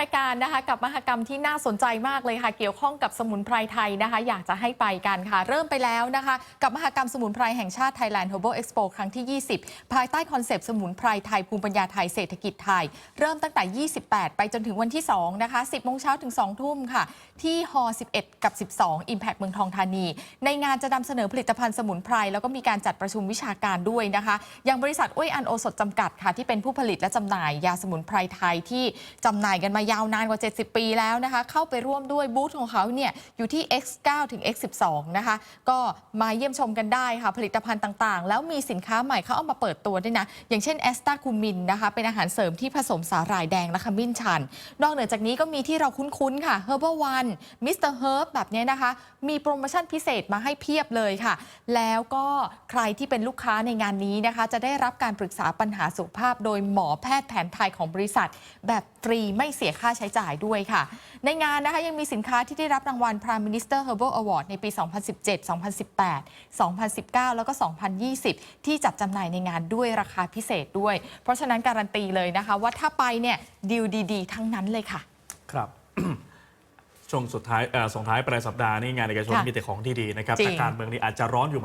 รายการนะคะกับมหกรรมที่น่าสนใจมากเลยค่ะ เกี่ยวข้องกับสมุนไพรไทยนะคะ อยากจะให้ไปกันค่ะ เริ่มไปแล้วนะคะ กับมหกรรมสมุนไพรแห่งชาติ Thailand Herbal Expo ครั้งที่ 20 ภายใต้คอนเซปต์สมุนไพรไทยภูมิปัญญาไทยเศรษฐกิจไทย เริ่มตั้งแต่ 28 ไปจนถึงวันที่ 2 นะคะ 10โมงเช้าถึง 2 ทุ่มค่ะ ที่ฮอ11 กับ 12 Impact เมืองทองธานี ในงานจะนำเสนอผลิตภัณฑ์สมุนไพรแล้วก็มีการจัดประชุมวิชาการด้วยนะคะอย่างบริษัทอ้วยอันโอสถจำกัดค่ะที่เป็นผู้ผลิตและจำหน่ายยาสมุนไพรไทยที่จำหน่ายกันมายาวนานกว่า 70 ปีแล้วนะคะ เข้าไปร่วมด้วยบูธของเขาเนี่ยอยู่ที่ X9 ถึง X12 นะคะ ก็มาเยี่ยมชมกันได้ค่ะ ผลิตภัณฑ์ต่างๆ แล้วมีสินค้าใหม่เขาเอามาเปิดตัวด้วยนะ อย่างเช่นแอสตาคูมินนะคะ เป็นอาหารเสริมที่ผสมสาหร่ายแดงและขมิ้นชัน นอกเหนือจากนี้ก็มีที่เราคุ้นๆ ค่ะ Herbal One Mr. Herb แบบนี้นะคะ มีโปรโมชั่นพิเศษมาให้เพียบเลยค่ะ แล้วก็ใครที่เป็นลูกค้าในงานนี้นะคะ จะได้รับการปรึกษาปัญหาสุขภาพ โดยหมอแพทย์แผนไทยของบริษัท แบบฟรีไม่เสียค่าใช้จ่ายด้วยค่ะ ในงานนะคะยังมีสินค้าที่ได้รับรางวัล Prime Minister Herbal Award ในปี 2017 2018 2019 แล้วก็ 2020 ที่จัดจำหน่ายในงานด้วยราคาพิเศษด้วย เพราะฉะนั้นการันตีเลยนะคะ ว่าถ้าไปเนี่ยดีลดีๆ ทั้งนั้นเลยค่ะ ครับช่วงสุดท้ายเอ่อส่งท้ายปลายสัปดาห์นี่งานเอกชนค่ะมีแต่ของดีๆนะครับจริงแต่การเมืองนี่อาจจะร้อนอยู่เหมือน